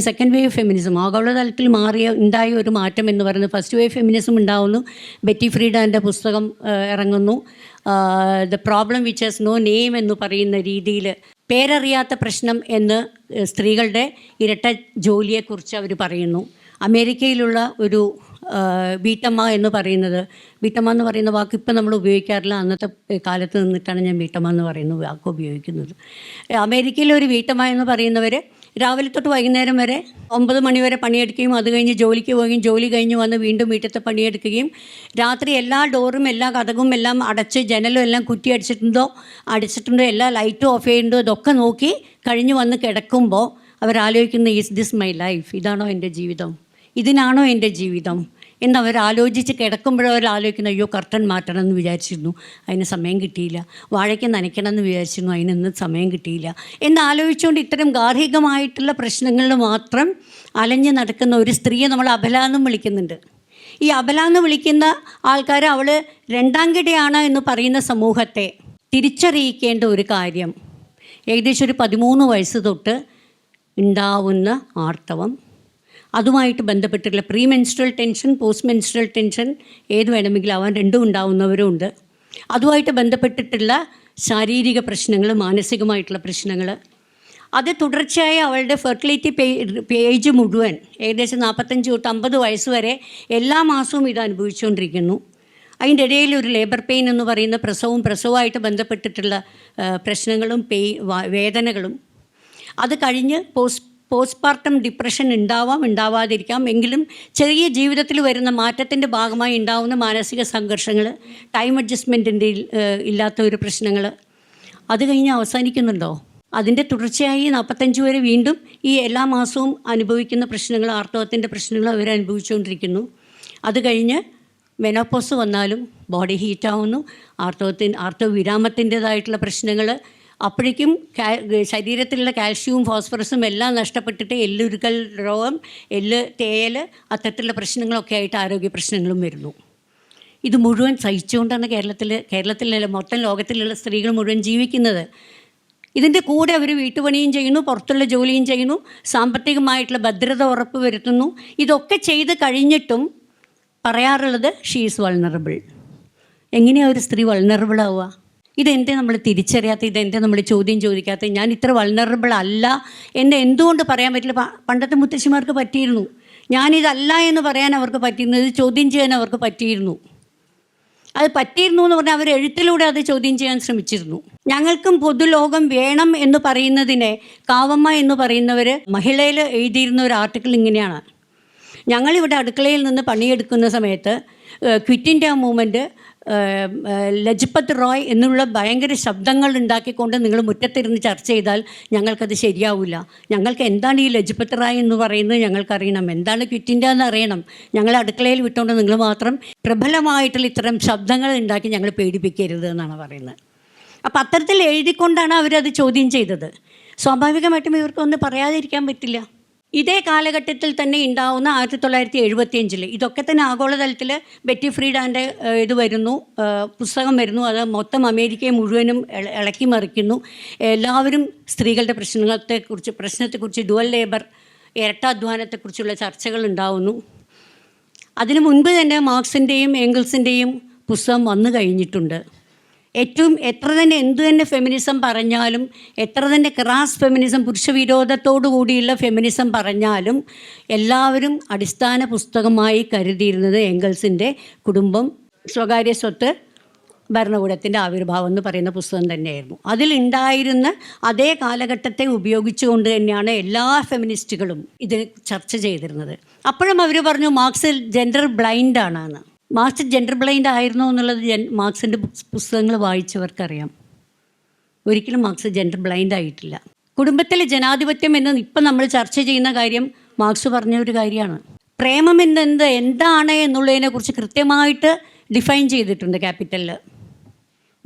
Second wave feminism ആഗോള തലത്തിൽ മാറിയ ഉണ്ടായ ഒരു മാറ്റം എന്ന് പറയുന്നത് ഫസ്റ്റ് വേവ് ഫെമിനിസം ഉണ്ടാവുന്നു. ബെറ്റി ഫ്രീഡാന്റെ പുസ്തകം ഇറങ്ങുന്നു. The problem which has no name എന്ന് പറയുന്ന രീതിയിൽ പേരറിയാത്ത പ്രശ്നം എന്ന് സ്ത്രീകളുടെ ഇരട്ട ജോലിയെക്കുറിച്ച് അവർ പറയുന്നു. അമേരിക്കയിലുള്ള ഒരു വീട്ടമ്മ എന്ന് പറയുന്നത് വീട്ടമ്മ എന്ന് പറയുന്ന വാക്ക് ഇപ്പം നമ്മൾ ഉപയോഗിക്കാറില്ല. അന്നത്തെ കാലത്ത് നിന്നിട്ടാണ് ഞാൻ വീട്ടമ്മ എന്ന് പറയുന്ന വാക്ക് ഉപയോഗിക്കുന്നത്. അമേരിക്കയിലെ ഒരു വീട്ടമ്മ എന്ന് പറയുന്നവർ രാവിലെ തൊട്ട് വൈകുന്നേരം വരെ ഒമ്പത് മണിവരെ പണിയെടുക്കുകയും അത് കഴിഞ്ഞ് ജോലിക്ക് പോവുകയും ജോലി കഴിഞ്ഞ് വന്ന് വീണ്ടും വീട്ടിലത്തെ പണിയെടുക്കുകയും രാത്രി എല്ലാ ഡോറും എല്ലാ കഥകും എല്ലാം അടച്ച് ജനലും എല്ലാം കുറ്റി അടിച്ചിട്ടുണ്ടോ അടിച്ചിട്ടുണ്ടോ എല്ലാ ലൈറ്റും ഓഫ് ചെയ്യുന്നുണ്ടോ ഇതൊക്കെ നോക്കി കഴിഞ്ഞ് വന്ന് കിടക്കുമ്പോൾ അവരാലോചിക്കുന്ന ഈസ് ദിസ് മൈ ലൈഫ് ഇതാണോ എന്റെ ജീവിതം? ഇതിനാണോ എന്റെ ജീവിതം? എന്ന് അവർ ആലോചിച്ച് അവർ ആലോചിക്കുന്ന അയ്യോ കർട്ടൻ മാറ്റണം എന്ന് വിചാരിച്ചിരുന്നു അതിന് സമയം കിട്ടിയില്ല. വാഴയ്ക്ക് നനയ്ക്കണം എന്ന് വിചാരിച്ചിരുന്നു അതിനൊന്നും സമയം കിട്ടിയില്ല. എന്ന് ആലോചിച്ചുകൊണ്ട് ഇത്തരം ഗാർഹികമായിട്ടുള്ള പ്രശ്നങ്ങളിൽ മാത്രം അലഞ്ഞു നടക്കുന്ന ഒരു സ്ത്രീയെ നമ്മൾ അബല എന്നും വിളിക്കുന്നുണ്ട്. ഈ അബല എന്ന് വിളിക്കുന്ന ആൾക്കാർ അവൾ രണ്ടാം കിടയാണ് എന്ന് പറയുന്ന സമൂഹത്തെ തിരിച്ചറിയിക്കേണ്ട ഒരു കാര്യം. ഏകദേശം ഒരു പതിമൂന്ന് വയസ്സ് തൊട്ട് ഉണ്ടാവുന്ന ആർത്തവം അതുമായിട്ട് ബന്ധപ്പെട്ടിട്ടുള്ള pre menstrual tension post menstrual tension ഏത് വേണമെങ്കിലും ആവാൻ രണ്ടും ഉണ്ടാവുന്നവരും ഉണ്ട്. അതുമായിട്ട് ബന്ധപ്പെട്ടിട്ടുള്ള ശാരീരിക പ്രശ്നങ്ങൾ മാനസികമായിട്ടുള്ള പ്രശ്നങ്ങൾ. അത് തുടർച്ചയായി അവളുടെ ഫെർട്ടിലിറ്റി പേജ് മുഴുവൻ ഏകദേശം നാൽപ്പത്തഞ്ച് തൊട്ട് അമ്പത് വയസ്സ് വരെ എല്ലാ മാസവും ഇത് അനുഭവിച്ചുകൊണ്ടിരിക്കുന്നു. അതിന്റെ ഇടയിൽ ഒരു ലേബർ പെയിൻ എന്ന് പറയുന്ന പ്രസവവും പ്രസവമായിട്ട് ബന്ധപ്പെട്ടിട്ടുള്ള പ്രശ്നങ്ങളും പെയ് വേദനകളും. അത് കഴിഞ്ഞ് പോസ്റ്റ് പോസ്റ്റ്പാർട്ടം ഡിപ്രഷൻ ഉണ്ടാവാം ഉണ്ടാവാതിരിക്കാം. എങ്കിലും ചെറിയ ജീവിതത്തിൽ വരുന്ന മാറ്റത്തിന്റെ ഭാഗമായി ഉണ്ടാവുന്ന മാനസിക സംഘർഷങ്ങൾ ടൈം അഡ്ജസ്റ്റ്മെന്റിന്റെ ഇല്ലാത്ത ഒരു പ്രശ്നങ്ങൾ അത് കഴിഞ്ഞ് അവസാനിക്കുന്നുണ്ടോ? അതിന്റെ തുടർച്ചയായി നാൽപ്പത്തഞ്ച് വരെ വീണ്ടും ഈ എല്ലാ മാസവും അനുഭവിക്കുന്ന പ്രശ്നങ്ങൾ ആർത്തവത്തിന്റെ പ്രശ്നങ്ങൾ അവർ അനുഭവിച്ചുകൊണ്ടിരിക്കുന്നു. അത് കഴിഞ്ഞ് മെനോപ്പോസ് വന്നാലും ബോഡി ഹീറ്റാവുന്നു ആർത്തവത്തിന് ആർത്തവ വിരാമത്തിന്റെതായിട്ടുള്ള പ്രശ്നങ്ങൾ അപ്പോഴേക്കും ശരീരത്തിലുള്ള കാൽഷ്യവും ഫോസ്ഫറസും എല്ലാം നഷ്ടപ്പെട്ടിട്ട് എല്ലുരുക്കൽ രോഗം എല്ല് തേയൽ അത്തരത്തിലുള്ള പ്രശ്നങ്ങളൊക്കെ ആയിട്ട് ആരോഗ്യ പ്രശ്നങ്ങളും വരുന്നു. ഇത് മുഴുവൻ സഹിച്ചുകൊണ്ടാണ് കേരളത്തിൽ കേരളത്തിലെ മൊത്തം ലോകത്തിലുള്ള സ്ത്രീകൾ മുഴുവൻ ജീവിക്കുന്നത്. ഇതിന്റെ കൂടെ അവർ വീട്ടുപണിയും ചെയ്യുന്നു പുറത്തുള്ള ജോലിയും ചെയ്യുന്നു സാമ്പത്തികമായിട്ടുള്ള ഭദ്രത ഉറപ്പ് വരുത്തുന്നു. ഇതൊക്കെ ചെയ്ത് കഴിഞ്ഞിട്ടും പറയാറുള്ളത് ഷീ ഈസ് വൾണറബിൾ എങ്ങനെയാണ് ഒരു സ്ത്രീ വൾണറബിൾ ആവുക? ഇതെന്റെ നമ്മൾ തിരിച്ചറിയാത്ത ഇതെന്തേ നമ്മൾ ചോദ്യം ചോദിക്കാത്ത? ഞാൻ ഇത്ര വൾണറബിൾ അല്ല. എന്നെ എന്തുകൊണ്ട് പറയാൻ പറ്റില്ല? പണ്ടത്തെ മുത്തശ്ശിമാർക്ക് പറ്റിയിരുന്നു. ഞാനിതല്ല എന്ന് പറയാൻ അവർക്ക് പറ്റിയിരുന്നു. ഇത് ചോദ്യം ചെയ്യാൻ അവർക്ക് പറ്റിയിരുന്നു. അത് പറ്റിയിരുന്നു എന്ന് പറഞ്ഞാൽ അവർ എഴുത്തിലൂടെ അത് ചോദ്യം ചെയ്യാൻ ശ്രമിച്ചിരുന്നു. ഞങ്ങൾക്കും പൊതുലോകം വേണം എന്ന് പറയുന്നതിനെ കാവമ്മ എന്ന് പറയുന്നവർ മഹിളയിൽ എഴുതിയിരുന്ന ഒരു ആർട്ടിക്കിൾ ഇങ്ങനെയാണ്. ഞങ്ങളിവിടെ അടുക്കളയിൽ നിന്ന് പണിയെടുക്കുന്ന സമയത്ത് quit India movement Lajpat Rai എന്നുള്ള ഭയങ്കര ശബ്ദങ്ങൾ ഉണ്ടാക്കിക്കൊണ്ട് നിങ്ങൾ മുറ്റത്തിരുന്ന് ചർച്ച ചെയ്താൽ ഞങ്ങൾക്കത് ശരിയാവില്ല ഞങ്ങൾക്ക് എന്താണ് ഈ ലജ്പത് റായ് എന്ന് പറയുന്നത് ഞങ്ങൾക്കറിയണം. എന്താണ് ക്വിറ്റ് ഇന്ത്യ എന്ന് അറിയണം. ഞങ്ങൾ അടുക്കളയിൽ വിട്ടുകൊണ്ട് നിങ്ങൾ മാത്രം പ്രബലമായിട്ടുള്ള ഇത്തരം ശബ്ദങ്ങൾ ഉണ്ടാക്കി ഞങ്ങൾ പേടിപ്പിക്കരുത് എന്നാണ് പറയുന്നത്. അപ്പം അത്തരത്തിൽ എഴുതിക്കൊണ്ടാണ് അവരത് ചോദ്യം ചെയ്തത്. സ്വാഭാവികമായിട്ടും ഇവർക്കൊന്നും പറയാതിരിക്കാൻ പറ്റില്ല. ഇതേ കാലഘട്ടത്തിൽ തന്നെ ഉണ്ടാവുന്ന ആയിരത്തി തൊള്ളായിരത്തി എഴുപത്തിയഞ്ചിൽ ഇതൊക്കെ തന്നെ ആഗോളതലത്തിൽ ബെറ്റി ഫ്രീഡാന്റെ ഇത് വരുന്നു. പുസ്തകം വരുന്നു. അത് മൊത്തം അമേരിക്കയെ മുഴുവനും ഇള- ഇളക്കി മറിക്കുന്നു. എല്ലാവരും സ്ത്രീകളുടെ പ്രശ്നങ്ങളെക്കുറിച്ച് പ്രശ്നത്തെക്കുറിച്ച് ഡുവൽ ലേബർ ഇരട്ടാധ്വാനത്തെക്കുറിച്ചുള്ള ചർച്ചകൾ ഉണ്ടാവുന്നു. അതിനു മുൻപ് തന്നെ മാർക്സിന്റെയും ഏംഗിൾസിന്റെയും പുസ്തകം വന്നു കഴിഞ്ഞിട്ടുണ്ട്. ഏറ്റവും എത്ര തന്നെ എന്തു തന്നെ ഫെമിനിസം പറഞ്ഞാലും എത്ര തന്നെ ക്രാസ് ഫെമിനിസം പുരുഷവിരോധത്തോടു കൂടിയുള്ള ഫെമിനിസം പറഞ്ഞാലും എല്ലാവരും അടിസ്ഥാന പുസ്തകമായി കരുതിയിരുന്നത് എങ്കൽസിന്റെ കുടുംബം സ്വകാര്യ സ്വത്ത് ഭരണകൂടത്തിന്റെ ആവിർഭാവം എന്ന് പറയുന്ന പുസ്തകം തന്നെയായിരുന്നു. അതിലുണ്ടായിരുന്ന അതേ കാലഘട്ടത്തെ ഉപയോഗിച്ചുകൊണ്ട് തന്നെയാണ് എല്ലാ ഫെമിനിസ്റ്റുകളും ഇത് ചർച്ച ചെയ്തിരുന്നത്. അപ്പോഴും അവർ പറഞ്ഞു മാർക്സ് ജെൻഡർ ബ്ലൈൻഡ് ആണെന്ന്. മാർക്സ് ജെൻഡർ ബ്ലൈൻഡ് ആയിരുന്നു എന്നുള്ളത് ജൻ മാർക്സിന്റെ പുസ്തകങ്ങൾ വായിച്ചവർക്കറിയാം. ഒരിക്കലും മാർക്സ് ജെൻഡർ ബ്ലൈൻഡ് ആയിട്ടില്ല. കുടുംബത്തിലെ ജനാധിപത്യം എന്ന് ഇപ്പം നമ്മൾ ചർച്ച ചെയ്യുന്ന കാര്യം മാർക്സ് പറഞ്ഞ ഒരു കാര്യമാണ്. പ്രേമം എന്നെന്ത് എന്താണ് എന്നുള്ളതിനെക്കുറിച്ച് കൃത്യമായിട്ട് ഡിഫൈൻ ചെയ്തിട്ടുണ്ട് ക്യാപിറ്റലിൽ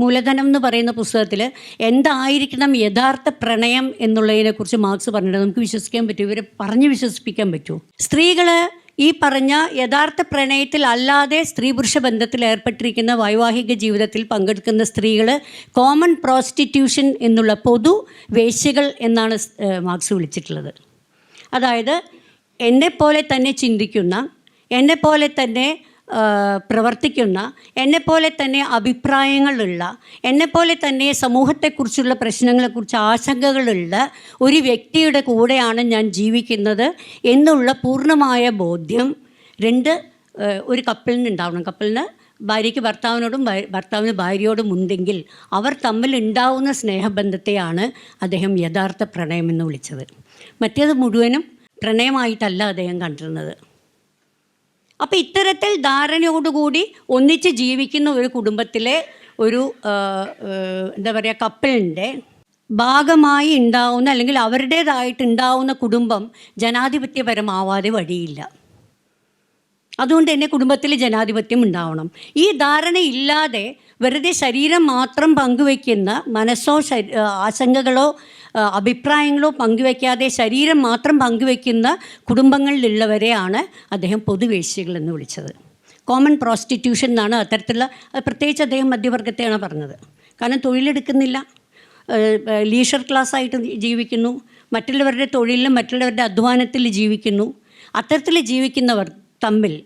മൂലധനം എന്ന് പറയുന്ന പുസ്തകത്തിൽ എന്തായിരിക്കണം യഥാർത്ഥ പ്രണയം എന്നുള്ളതിനെക്കുറിച്ച് മാർക്സ് പറഞ്ഞിട്ട് നമുക്ക് വിശ്വസിക്കാൻ പറ്റും. ഇവരെ പറഞ്ഞ് വിശ്വസിപ്പിക്കാൻ പറ്റുമോ? സ്ത്രീകൾ ഈ പറഞ്ഞ യഥാർത്ഥ പ്രണയത്തിൽ അല്ലാതെ സ്ത്രീ പുരുഷ ബന്ധത്തിൽ ഏർപ്പെട്ടിരിക്കുന്ന വൈവാഹിക ജീവിതത്തിൽ പങ്കെടുക്കുന്ന സ്ത്രീകൾ കോമൺ പ്രോസ്റ്റിറ്റ്യൂഷൻ എന്നുള്ള പൊതു വേശ്യകൾ എന്നാണ് മാർക്സ് വിളിച്ചിട്ടുള്ളത്. അതായത് എന്നെപ്പോലെ തന്നെ ചിന്തിക്കുന്ന എന്നെപ്പോലെ തന്നെ പ്രവർത്തിക്കുന്ന എന്നെപ്പോലെ തന്നെ അഭിപ്രായങ്ങളുള്ള എന്നെപ്പോലെ തന്നെ സമൂഹത്തെക്കുറിച്ചുള്ള പ്രശ്നങ്ങളെക്കുറിച്ച് ആശങ്കകളുള്ള ഒരു വ്യക്തിയുടെ കൂടെയാണ് ഞാൻ ജീവിക്കുന്നത് എന്നുള്ള പൂർണമായ ബോധ്യം രണ്ട് ഒരു കപ്പിളിന് ഉണ്ടാവണം. കപ്പിളിന് ഭാര്യയ്ക്ക് ഭർത്താവിനോടും ഭർത്താവിന് ഭാര്യയോടും ഉണ്ടെങ്കിൽ അവർ തമ്മിൽ ഉണ്ടാവുന്ന സ്നേഹബന്ധത്തെയാണ് അദ്ദേഹം യഥാർത്ഥ പ്രണയമെന്ന് വിളിച്ചത്. മറ്റേത് മുഴുവനും പ്രണയമായിട്ടല്ല അദ്ദേഹം കണ്ടിരുന്നത്. അപ്പോൾ ഇത്തരത്തിൽ ധാരണയോടുകൂടി ഒന്നിച്ച് ജീവിക്കുന്ന ഒരു കുടുംബത്തിലെ ഒരു എന്താ പറയുക കപ്പിളിന്റെ ഭാഗമായി ഉണ്ടാവുന്ന അല്ലെങ്കിൽ അവരുടേതായിട്ട് ഉണ്ടാവുന്ന കുടുംബം ജനാധിപത്യപരമാവാതെ വഴിയില്ല. അതുകൊണ്ട് തന്നെ കുടുംബത്തിൽ ജനാധിപത്യം ഉണ്ടാവണം. ഈ ധാരണയില്ലാതെ വെറുതെ ശരീരം മാത്രം പങ്കുവെക്കുന്ന മനസ്സോ ആശങ്കകളോ അഭിപ്രായങ്ങളോ പങ്കുവയ്ക്കാതെ ശരീരം മാത്രം പങ്കുവയ്ക്കുന്ന കുടുംബങ്ങളിലുള്ളവരെയാണ് അദ്ദേഹം പൊതുവേശ്യകൾ എന്ന് വിളിച്ചത്. കോമൺ പ്രോസ്റ്റിറ്റ്യൂഷൻ എന്നാണ് അത്തരത്തിലുള്ള അത് പ്രത്യേകിച്ച് അദ്ദേഹം മധ്യവർഗത്തെയാണ് പറഞ്ഞത്. കാരണം തൊഴിലെടുക്കുന്നില്ല. ലീഷർ ക്ലാസ് ആയിട്ട് ജീവിക്കുന്നു. മറ്റുള്ളവരുടെ തൊഴിലിലും മറ്റുള്ളവരുടെ അധ്വാനത്തിൽ ജീവിക്കുന്നു. അത്തരത്തിൽ ജീവിക്കുന്നവർ തമ്മിൽ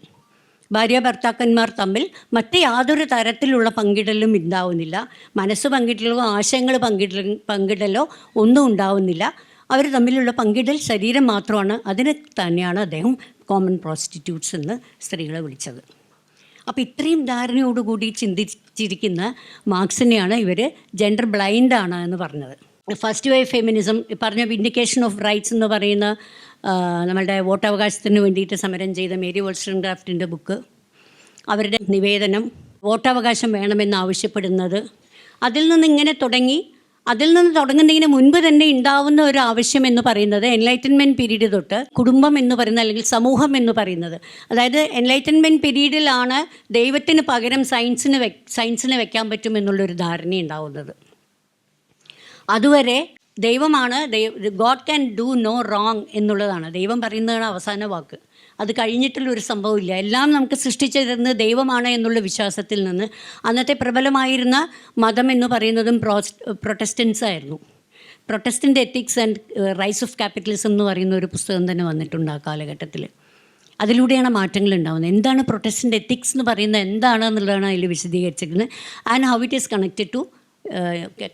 ഭാര്യ ഭർത്താക്കന്മാർ തമ്മിൽ മറ്റ് യാതൊരു തരത്തിലുള്ള പങ്കിടലും ഉണ്ടാവുന്നില്ല മനസ്സ് പങ്കിടലോ ആശയങ്ങൾ പങ്കിടൽ പങ്കിടലോ ഒന്നും ഉണ്ടാവുന്നില്ല. അവർ തമ്മിലുള്ള പങ്കിടൽ ശരീരം മാത്രമാണ്. അതിന് തന്നെയാണ് അദ്ദേഹം കോമൺ പ്രോസ്റ്റിറ്റ്യൂട്ട്സ് എന്ന് സ്ത്രീകളെ വിളിച്ചത്. അപ്പോൾ ഇത്രയും ധാരണയോടുകൂടി ചിന്തിച്ചിരിക്കുന്ന മാർക്സിനെയാണ് ഇവർ ജെൻഡർ ബ്ലൈൻഡാണ് എന്ന് പറഞ്ഞത്. ഫസ്റ്റ് വേ ഫെമിനിസം പറഞ്ഞ വിൻഡിക്കേഷൻ ഓഫ് റൈറ്റ്സ് എന്ന് പറയുന്ന നമ്മളുടെ വോട്ടവകാശത്തിന് വേണ്ടിയിട്ട് സമരം ചെയ്ത മേരി വോൾസ്റ്റൺ ക്രാഫ്റ്റിന്റെ ബുക്ക്. അവരുടെ നിവേദനം വോട്ടവകാശം വേണമെന്ന് ആവശ്യപ്പെടുന്നത്. അതിൽ നിന്ന് ഇങ്ങനെ തുടങ്ങി അതിൽ നിന്ന് തുടങ്ങുന്നതിന് മുൻപ് തന്നെ ഉണ്ടാവുന്ന ഒരു ആവശ്യം എന്ന് പറയുന്നത് എൻലൈറ്റൻമെന്റ് പീരീഡ് തൊട്ട് കുടുംബം എന്ന് പറയുന്നത് അല്ലെങ്കിൽ സമൂഹം എന്ന് പറയുന്നത്. അതായത് എൻലൈറ്റൻമെന്റ് പീരീഡിലാണ് ദൈവത്തിന് പകരം സയൻസിന് വെ സയൻസിന് വെക്കാൻ പറ്റും എന്നുള്ളൊരു ധാരണ ഉണ്ടാവുന്നത് അതുവരെ ദൈവമാണ് God can do no wrong എന്നുള്ളതാണ്. ദൈവം പറയുന്നതാണ് അവസാന വാക്ക്. അത് കഴിഞ്ഞിട്ടുള്ള ഒരു സംഭവമില്ല. എല്ലാം നമുക്ക് സൃഷ്ടിച്ചിരുന്നത് ദൈവമാണ് എന്നുള്ള വിശ്വാസത്തിൽ നിന്ന് അന്നത്തെ പ്രബലമായിരുന്ന മതം എന്ന് പറയുന്നതും പ്രോസ് പ്രൊട്ടസ്റ്റൻസ് ആയിരുന്നു. Protestant ethics and rise of capitalism എന്ന് പറയുന്ന ഒരു പുസ്തകം തന്നെ വന്നിട്ടുണ്ട് ആ കാലഘട്ടത്തിൽ. അതിലൂടെയാണ് മാറ്റങ്ങൾ ഉണ്ടാകുന്നത് എന്താണ് പ്രൊട്ടസ്റ്റന്റ് എത്തിക്സ് എന്ന് പറയുന്നത്? എന്താണ് എന്നുള്ളതാണ് അതിൽ വിശദീകരിച്ചിരിക്കുന്നത്. And how it is connected to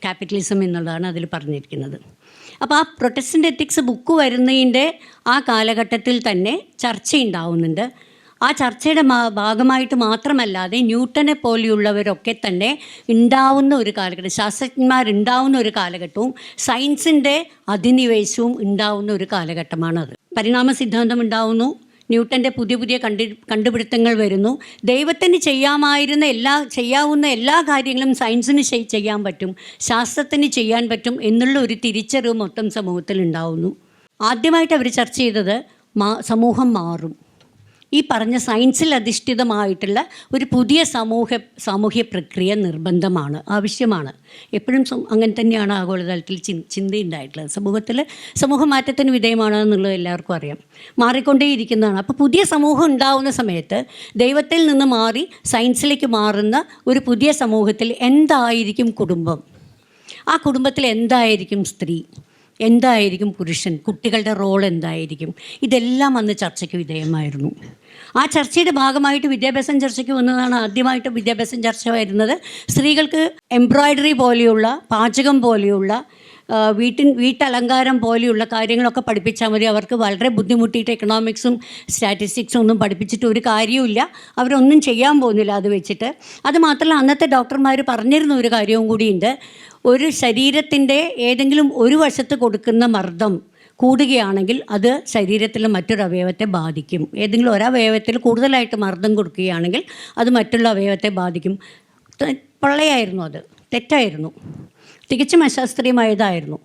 capitalism എന്നുള്ളതാണ് അതിൽ പറഞ്ഞിരിക്കുന്നത്. അപ്പോൾ ആ പ്രൊട്ടസ്റ്റന്റ് എത്തിക്സ് ബുക്ക് വരുന്നതിന്റെ ആ കാലഘട്ടത്തിൽ തന്നെ ചർച്ചയുണ്ടാവുന്നുണ്ട്. ആ ചർച്ചയുടെ ഭാഗമായിട്ട് മാത്രമല്ലാതെ ന്യൂട്ടനെ പോലെയുള്ളവരൊക്കെ തന്നെ ഉണ്ടാവുന്ന ഒരു കാലഘട്ടം ശാസ്ത്രജ്ഞന്മാരുണ്ടാവുന്ന ഒരു കാലഘട്ടവും സയൻസിന്റെ അധിനിവേശവും ഉണ്ടാവുന്ന ഒരു കാലഘട്ടമാണത്. പരിണാമ സിദ്ധാന്തം ഉണ്ടാവുന്നു ന്യൂട്ടന്റെ പുതിയ പുതിയ കണ്ടു കണ്ടുപിടുത്തങ്ങൾ വരുന്നു. ദൈവത്തിന് ചെയ്യാമായിരുന്ന എല്ലാ ചെയ്യാവുന്ന എല്ലാ കാര്യങ്ങളും സയൻസിന് ചെയ്- ചെയ്യാൻ പറ്റും. ശാസ്ത്രത്തിന് ചെയ്യാൻ പറ്റും എന്നുള്ള ഒരു തിരിച്ചറിവ് മൊത്തം സമൂഹത്തിൽ ഉണ്ടാവുന്നു. ആദ്യമായിട്ട് അവർ ചർച്ച ചെയ്തത് സമൂഹം മാറും. ഈ പറഞ്ഞ സയൻസിൽ അധിഷ്ഠിതമായിട്ടുള്ള ഒരു പുതിയ സമൂഹ സാമൂഹ്യ പ്രക്രിയ നിർബന്ധമാണ് ആവശ്യമാണ്. എപ്പോഴും അങ്ങനെ തന്നെയാണ് ആഗോളതലത്തിൽ ചിന് ചിന്തയുണ്ടായിട്ടുള്ളത്. സമൂഹത്തിൽ സമൂഹ മാറ്റത്തിന് വിധേയമാണ് എന്നുള്ളത് എല്ലാവർക്കും അറിയാം. മാറിക്കൊണ്ടേയിരിക്കുന്നതാണ്. അപ്പോൾ പുതിയ സമൂഹം ഉണ്ടാവുന്ന സമയത്ത് ദൈവത്തിൽ നിന്ന് മാറി സയൻസിലേക്ക് മാറുന്ന ഒരു പുതിയ സമൂഹത്തിൽ എന്തായിരിക്കും കുടുംബം? ആ കുടുംബത്തിൽ എന്തായിരിക്കും സ്ത്രീ? എന്തായിരിക്കും പുരുഷൻ? കുട്ടികളുടെ റോൾ എന്തായിരിക്കും? ഇതെല്ലാം അന്ന് ചർച്ചയ്ക്ക് വിധേയമായിരുന്നു. ആ ചർച്ചയുടെ ഭാഗമായിട്ട് വിദ്യാഭ്യാസം ചർച്ചയ്ക്ക് വന്നതാണ് ആദ്യമായിട്ട് വിദ്യാഭ്യാസം ചർച്ച വരുന്നത്. സ്ത്രീകൾക്ക് എംബ്രോയ്ഡറി പോലെയുള്ള പാചകം പോലെയുള്ള വീട്ടിൻ വീട്ടലങ്കാരം പോലെയുള്ള കാര്യങ്ങളൊക്കെ പഠിപ്പിച്ചാൽ മതി. അവർക്ക് വളരെ ബുദ്ധിമുട്ടിയിട്ട് എക്കണോമിക്സും സ്റ്റാറ്റിസ്റ്റിക്സും ഒന്നും പഠിപ്പിച്ചിട്ട് ഒരു കാര്യവുമില്ല. അവരൊന്നും ചെയ്യാൻ പോകുന്നില്ല അത് വെച്ചിട്ട്. അതുമാത്രമല്ല അന്നത്തെ ഡോക്ടർമാർ പറഞ്ഞിരുന്ന ഒരു കാര്യവും കൂടിയുണ്ട്. ഒരു ശരീരത്തിന്റെ ഏതെങ്കിലും ഒരു വശത്ത് കൊടുക്കുന്ന മർദ്ദം കൂടുകയാണെങ്കിൽ അത് ശരീരത്തിലെ മറ്റൊരു അവയവത്തെ ബാധിക്കും. ഏതെങ്കിലും ഒരവയവത്തിൽ കൂടുതലായിട്ട് മർദ്ദം കൊടുക്കുകയാണെങ്കിൽ അത് മറ്റുള്ള അവയവത്തെ ബാധിക്കും. പൊള്ളയായിരുന്നു അത്. തെറ്റായിരുന്നു. തികച്ചും അശാസ്ത്രീയമായതായിരുന്നു.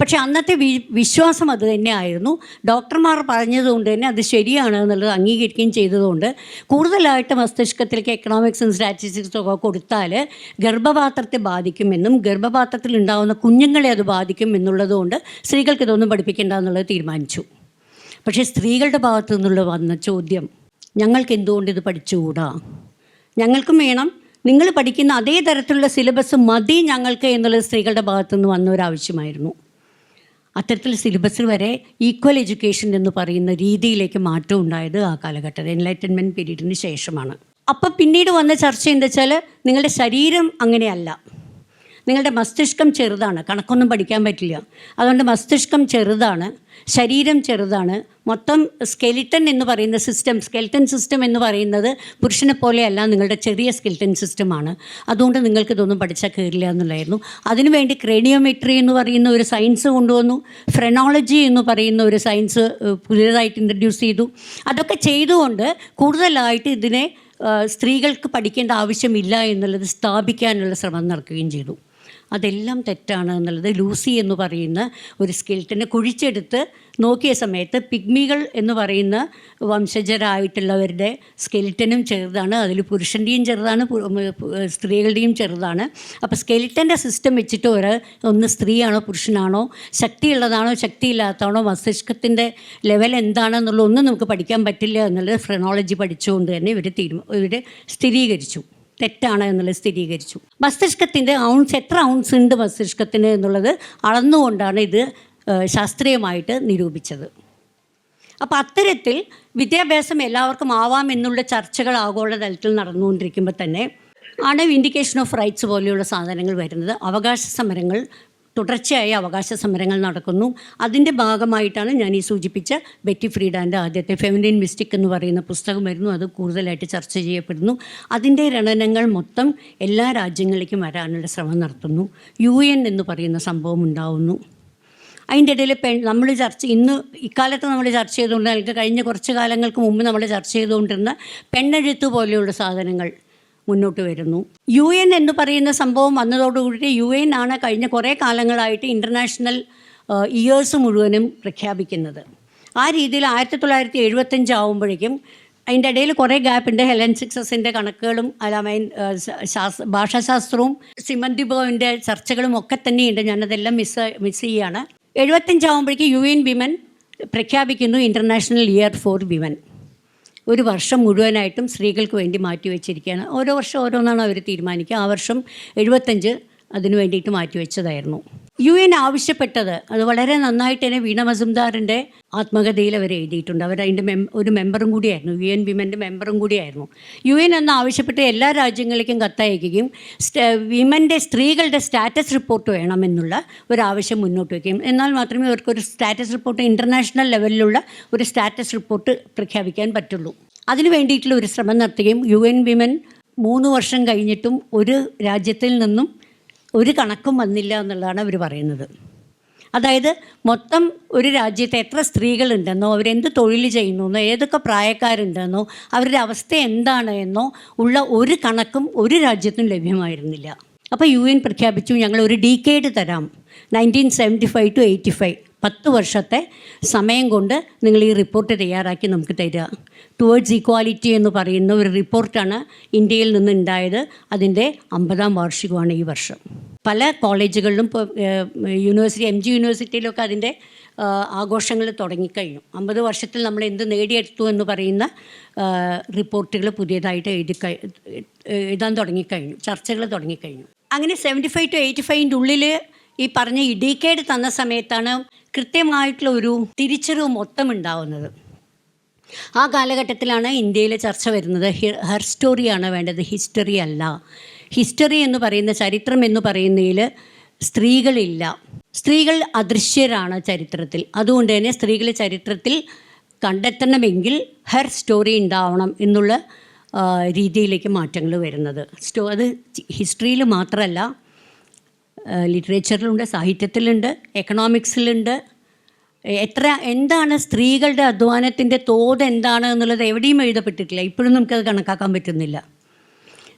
പക്ഷേ അന്നത്തെ വി വിശ്വാസം അത് തന്നെയായിരുന്നു. ഡോക്ടർമാർ പറഞ്ഞതുകൊണ്ട് തന്നെ അത് ശരിയാണ് എന്നുള്ളത് അംഗീകരിക്കുകയും ചെയ്തതുകൊണ്ട്. കൂടുതലായിട്ട് മസ്തിഷ്കത്തിലേക്ക് എക്കണോമിക്സും സ്റ്റാറ്റിസ്റ്റിക്സും ഒക്കെ കൊടുത്താൽ ഗർഭപാത്രത്തെ ബാധിക്കുമെന്നും ഗർഭപാത്രത്തിൽ ഉണ്ടാകുന്ന കുഞ്ഞുങ്ങളെ അത് ബാധിക്കും എന്നുള്ളതുകൊണ്ട് സ്ത്രീകൾക്ക് ഇതൊന്നും പഠിപ്പിക്കേണ്ട എന്നുള്ളത് തീരുമാനിച്ചു. പക്ഷേ സ്ത്രീകളുടെ ഭാഗത്തു നിന്നുള്ള വന്ന ചോദ്യം ഞങ്ങൾക്ക് എന്തുകൊണ്ട് ഇത് പഠിച്ചുകൂടാ? ഞങ്ങൾക്കും വേണം. നിങ്ങൾ പഠിക്കുന്ന അതേ തരത്തിലുള്ള സിലബസ് മതി ഞങ്ങൾക്ക് എന്നുള്ളത് സ്ത്രീകളുടെ ഭാഗത്തുനിന്ന് വന്ന ഒരു ആവശ്യമായിരുന്നു. അത്തരത്തിൽ സിലബസിൽ വരെ ഈക്വൽ എഡ്യൂക്കേഷൻ എന്ന് പറയുന്ന രീതിയിലേക്ക് മാറ്റം ഉണ്ടായത് ആ കാലഘട്ടത്തിൽ എൻലൈറ്റൻമെന്റ് പീരീഡിന് ശേഷമാണ്. അപ്പം പിന്നീട് വന്ന ചർച്ച എന്താ വെച്ചാൽ നിങ്ങളുടെ ശരീരം അങ്ങനെയല്ല. നിങ്ങളുടെ മസ്തിഷ്കം ചെറുതാണ് കണക്കൊന്നും പഠിക്കാൻ പറ്റില്ല. അതുകൊണ്ട് മസ്തിഷ്കം ചെറുതാണ് ശരീരം ചെറുതാണ്. മൊത്തം സ്കെലിറ്റൻ എന്ന് പറയുന്ന സിസ്റ്റം സ്കെൽട്ടൻ സിസ്റ്റം എന്ന് പറയുന്നത് പുരുഷനെ പോലെയല്ല നിങ്ങളുടെ ചെറിയ സ്കെൽട്ടൻ സിസ്റ്റമാണ് അതുകൊണ്ട് നിങ്ങൾക്ക് ഇതൊന്നും പഠിച്ചാൽ കയറില്ല എന്നുള്ളായിരുന്നു അതിനുവേണ്ടി ക്രേണിയോമെട്രി എന്ന് പറയുന്ന ഒരു സയൻസ് കൊണ്ടുവന്നു. ഫ്രെനോളജി എന്ന് പറയുന്ന ഒരു സയൻസ് പുതിയതായിട്ട് ഇൻട്രൊഡ്യൂസ് ചെയ്തു. അതൊക്കെ ചെയ്തുകൊണ്ട് കൂടുതലായിട്ട് ഇതിനെ സ്ത്രീകൾക്ക് പഠിക്കേണ്ട ആവശ്യമില്ല എന്നുള്ളത് സ്ഥാപിക്കാനുള്ള ശ്രമം നടക്കുകയും ചെയ്തു. അതെല്ലാം തെറ്റാണ് എന്നുള്ളത് ലൂസി എന്ന് പറയുന്ന ഒരു സ്കെൽറ്റിനെ കുഴിച്ചെടുത്ത് നോക്കിയ സമയത്ത് പിഗ്മികൾ എന്ന് പറയുന്ന വംശജരായിട്ടുള്ളവരുടെ സ്കെൽറ്റനും ചെറുതാണ്. അതിൽ പുരുഷന്റെയും ചെറുതാണ് സ്ത്രീകളുടെയും ചെറുതാണ്. അപ്പോൾ സ്കെൽറ്റന്റെ സിസ്റ്റം വെച്ചിട്ട് ഒരു ഒന്ന് സ്ത്രീയാണോ പുരുഷനാണോ ശക്തിയുള്ളതാണോ ശക്തിയില്ലാത്തതാണോ മസ്തിഷ്കത്തിന്റെ ലെവൽ എന്താണെന്നുള്ള ഒന്നും നമുക്ക് പഠിക്കാൻ പറ്റില്ല എന്നുള്ളത് ഫ്രെനോളജി പഠിച്ചുകൊണ്ട് തന്നെ ഇവർ തീരുമാ ഇവർ സ്ഥിരീകരിച്ചു. തെറ്റാണ് എന്നുള്ളത് സ്ഥിരീകരിച്ചു. മസ്തിഷ്കത്തിന്റെ ഔൺസ് എത്ര ഔൺസ് ഉണ്ട് മസ്തിഷ്കത്തിന് എന്നുള്ളത് അളന്നുകൊണ്ടാണ് ഇത് ശാസ്ത്രീയമായിട്ട് നിരൂപിച്ചത്. അപ്പോൾ അത്തരത്തിൽ വിദ്യാഭ്യാസം എല്ലാവർക്കും ആവാം എന്നുള്ള ചർച്ചകൾ ആഗോള തലത്തിൽ നടന്നുകൊണ്ടിരിക്കുമ്പോൾ തന്നെ ആണ് ഇൻഡിക്കേഷൻ ഓഫ് റൈറ്റ്സ് പോലെയുള്ള സാധനങ്ങൾ വരുന്നത് അവകാശ സമരങ്ങൾ തുടർച്ചയായി അവകാശ സമരങ്ങൾ നടക്കുന്നു. അതിന്റെ ഭാഗമായിട്ടാണ് ഞാൻ ഈ സൂചിപ്പിച്ച ബെറ്റി ഫ്രീഡാന്റെ ആദ്യത്തെ ഫെമിനിൻ മിസ്റ്റിക് എന്ന് പറയുന്ന പുസ്തകം വരുന്നു. അത് കൂടുതലായിട്ട് ചർച്ച ചെയ്യപ്പെടുന്നു. അതിന്റെ രണനങ്ങൾ മൊത്തം എല്ലാ രാജ്യങ്ങളിലേക്കും വരാനുള്ള ശ്രമം നടത്തുന്നു. യു എൻ എന്ന് പറയുന്ന സംഭവം ഉണ്ടാവുന്നു. അതിന്റെ ഇടയിൽ പെൺ നമ്മൾ ചർച്ച ഇന്ന് ഇക്കാലത്ത് നമ്മൾ ചർച്ച ചെയ്തുകൊണ്ട് അല്ലെങ്കിൽ കഴിഞ്ഞ കുറച്ച് കാലങ്ങൾക്ക് മുമ്പ് നമ്മൾ ചർച്ച ചെയ്തുകൊണ്ടിരുന്ന പെണ്ണെഴുത്ത് പോലെയുള്ള സാധനങ്ങൾ മുന്നോട്ട് വരുന്നു. യു എൻ എന്ന് പറയുന്ന സംഭവം വന്നതോടുകൂടി യു എൻ ആണ് കഴിഞ്ഞ കുറേ കാലങ്ങളായിട്ട് ഇന്റർനാഷണൽ ഇയേഴ്സ് മുഴുവനും പ്രഖ്യാപിക്കുന്നത്. ആ രീതിയിൽ ആയിരത്തി തൊള്ളായിരത്തി എഴുപത്തഞ്ച് ആകുമ്പോഴേക്കും അതിന്റെ ഇടയിൽ കുറേ ഗ്യാപ്പുണ്ട് ഹെലൻ സിക്സസിന്റെ കണക്കുകളും അലാമൈൻ ഭാഷാശാസ്ത്രവും സിമന്തി ബോവിന്റെ ചർച്ചകളും ഒക്കെ തന്നെയുണ്ട്. ഞാനതെല്ലാം മിസ് മിസ് ചെയ്യുകയാണ് എഴുപത്തഞ്ചാവുമ്പോഴേക്കും യു എൻ വിമൻ പ്രഖ്യാപിക്കുന്നു ഇന്റർനാഷണൽ ഇയർ ഫോർ വിമൻ ഒരു വർഷം മുഴുവനായിട്ടും സ്ത്രീകൾക്ക് വേണ്ടി മാറ്റിവെച്ചിരിക്കുകയാണ്. ഓരോ വർഷം ഓരോന്നാണ് അവർ തീരുമാനിക്കുക. ആ വർഷം എഴുപത്തഞ്ച് അതിനു വേണ്ടിയിട്ട് മാറ്റിവെച്ചതായിരുന്നു. യു എൻ ആവശ്യപ്പെട്ടത്. അത് വളരെ നന്നായിട്ട് തന്നെ വീണ മസുംദാറിന്റെ ആത്മകഥയിൽ അവർ എഴുതിയിട്ടുണ്ട്. അവർ അതിന്റെ മെം ഒരു മെമ്പറും കൂടിയായിരുന്നു. യു എൻ വിമന്റെ മെമ്പറും കൂടിയായിരുന്നു. യു എൻ എന്ന് ആവശ്യപ്പെട്ട് എല്ലാ രാജ്യങ്ങളിലേക്കും കത്തയക്കുകയും വിമന്റെ സ്ത്രീകളുടെ സ്റ്റാറ്റസ് റിപ്പോർട്ട് വേണമെന്നുള്ള ഒരു ആവശ്യം മുന്നോട്ട് വയ്ക്കുകയും. എന്നാൽ മാത്രമേ അവർക്കൊരു സ്റ്റാറ്റസ് റിപ്പോർട്ട് ഇന്റർനാഷണൽ ലെവലിലുള്ള ഒരു സ്റ്റാറ്റസ് റിപ്പോർട്ട് പ്രഖ്യാപിക്കാൻ പറ്റുള്ളൂ. അതിനു വേണ്ടിയിട്ടുള്ള ഒരു ശ്രമം നടത്തുകയും യു എൻ വിമൻ മൂന്ന് വർഷം കഴിഞ്ഞിട്ടും ഒരു രാജ്യത്തിൽ നിന്നും ഒരു കണക്കും വന്നില്ല എന്നുള്ളതാണ് അവർ പറയുന്നത്. അതായത് മൊത്തം ഒരു രാജ്യത്ത് എത്ര സ്ത്രീകളുണ്ടെന്നോ അവരെന്ത് തൊഴിൽ ചെയ്യുന്നുവെന്നോ ഏതൊക്കെ പ്രായക്കാരുണ്ടെന്നോ അവരുടെ അവസ്ഥ എന്താണ് എന്നോ ഉള്ള ഒരു കണക്കും ഒരു രാജ്യത്തും ലഭ്യമായിരുന്നില്ല. അപ്പോൾ യു എൻ പ്രഖ്യാപിച്ചു ഞങ്ങൾ ഒരു ഡീക്കേഡ് തരാം. Nineteen seventy five to eighty five പത്ത് വർഷത്തെ സമയം കൊണ്ട് നിങ്ങൾ ഈ റിപ്പോർട്ട് തയ്യാറാക്കി നമുക്ക് തരിക. ടുവേർഡ്സ് ഈക്വാലിറ്റി എന്ന് പറയുന്ന ഒരു റിപ്പോർട്ടാണ് ഇന്ത്യയിൽ നിന്ന് ഉണ്ടായത്. അതിന്റെ അമ്പതാം വാർഷികമാണ് ഈ വർഷം. പല കോളേജുകളിലും യൂണിവേഴ്സിറ്റി എം ജി യൂണിവേഴ്സിറ്റിയിലൊക്കെ അതിന്റെ ആഘോഷങ്ങൾ തുടങ്ങിക്കഴിഞ്ഞു. അമ്പത് വർഷത്തിൽ നമ്മൾ എന്ത് നേടിയെടുത്തു എന്ന് പറയുന്ന റിപ്പോർട്ടുകൾ പുതിയതായിട്ട് എഴുതി എഴുതാൻ തുടങ്ങിക്കഴിഞ്ഞു. ചർച്ചകൾ തുടങ്ങിക്കഴിഞ്ഞു. അങ്ങനെ സെവന്റി ഫൈവ് ടു എയ്റ്റി ഫൈവിന്റെ ഉള്ളിൽ ഈ പറഞ്ഞ ഇടീക്കേട് തന്ന സമയത്താണ് കൃത്യമായിട്ടുള്ള ഒരു തിരിച്ചറിവ് മൊത്തം ഉണ്ടാവുന്നത്. ആ കാലഘട്ടത്തിലാണ് ഇന്ത്യയിലെ ചർച്ച വരുന്നത്. ഹർ സ്റ്റോറിയാണ് വേണ്ടത്. ഹിസ്റ്ററി അല്ല. ഹിസ്റ്ററി എന്ന് പറയുന്ന ചരിത്രം എന്ന് പറയുന്നതിൽ സ്ത്രീകളില്ല. സ്ത്രീകൾ അദൃശ്യരാണ് ചരിത്രത്തിൽ. അതുകൊണ്ട് തന്നെ സ്ത്രീകൾ ചരിത്രത്തിൽ കണ്ടെത്തണമെങ്കിൽ ഹെർ സ്റ്റോറി ഉണ്ടാവണം എന്നുള്ള രീതിയിലേക്ക് മാറ്റങ്ങൾ വരുന്നത്. സ്റ്റോ അത് ഹിസ്റ്ററിയിൽ മാത്രമല്ല ലിറ്ററേച്ചറിലുണ്ട് സാഹിത്യത്തിലുണ്ട് എക്കണോമിക്സിലുണ്ട് എത്ര എന്താണ് സ്ത്രീകളുടെ അധ്വാനത്തിന്റെ തോത് എന്താണ് എന്നുള്ളത് എവിടെയും എഴുതപ്പെട്ടിട്ടില്ല. ഇപ്പോഴും നമുക്കത് കണക്കാക്കാൻ പറ്റുന്നില്ല.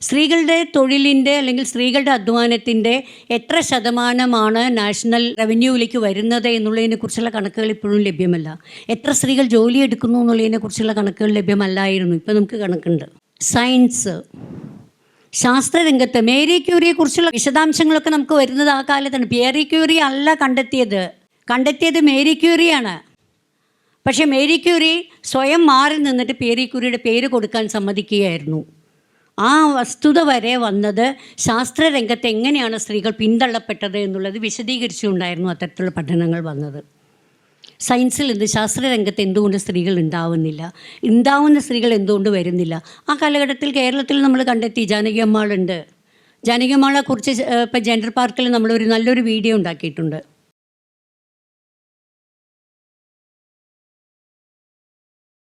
സ്ത്രീകളുടെ തൊഴിലിന്റെ അല്ലെങ്കിൽ സ്ത്രീകളുടെ അധ്വാനത്തിന്റെ എത്ര ശതമാനമാണ് നാഷണൽ റവന്യൂവിലേക്ക് വരുന്നത് എന്നുള്ളതിനെ കുറിച്ചുള്ള കണക്കുകൾ ഇപ്പോഴും ലഭ്യമല്ല. എത്ര സ്ത്രീകൾ ജോലി എടുക്കുന്നു എന്നുള്ളതിനെ കുറിച്ചുള്ള കണക്കുകൾ ലഭ്യമല്ലായിരുന്നു. ഇപ്പോൾ നമുക്ക് കണക്കുണ്ട്. സയൻസ്. ശാസ്ത്രരംഗത്ത് മേരി ക്യൂറിയെ കുറിച്ചുള്ള വിശദാംശങ്ങളൊക്കെ നമുക്ക് വരുന്നത് ആ കാലത്താണ്. പിയറി ക്യൂറി അല്ല കണ്ടെത്തിയത്. കണ്ടെത്തിയത് മേരി ക്യൂറിയാണ്. പക്ഷേ മേരി ക്യൂറി സ്വയം മാറി നിന്നിട്ട് പിയറി ക്യൂറിയുടെ പേര് കൊടുക്കാൻ സമ്മതിക്കുകയായിരുന്നു. ആ വസ്തുത വരെ വന്നത് ശാസ്ത്രരംഗത്ത് എങ്ങനെയാണ് സ്ത്രീകൾ പിന്തള്ളപ്പെട്ടത് എന്നുള്ളത് വിശദീകരിച്ചുകൊണ്ടായിരുന്നു അത്തരത്തിലുള്ള പഠനങ്ങൾ വന്നത്. സയൻസിൽ എന്ത് ശാസ്ത്രരംഗത്ത് എന്തുകൊണ്ട് സ്ത്രീകൾ ഉണ്ടാവുന്നില്ല? ഉണ്ടാവുന്ന സ്ത്രീകൾ എന്തുകൊണ്ട് വരുന്നില്ല? ആ കാലഘട്ടത്തിൽ കേരളത്തിൽ നമ്മൾ കണ്ടെത്തി. ജാനകിയമ്മാളുണ്ട് ജാനകിയമ്മാളെക്കുറിച്ച് ജാനകി കുറിച്ച് ഇപ്പം ജെൻഡർ പാർക്കിൽ നമ്മളൊരു നല്ലൊരു വീഡിയോ ഉണ്ടാക്കിയിട്ടുണ്ട്.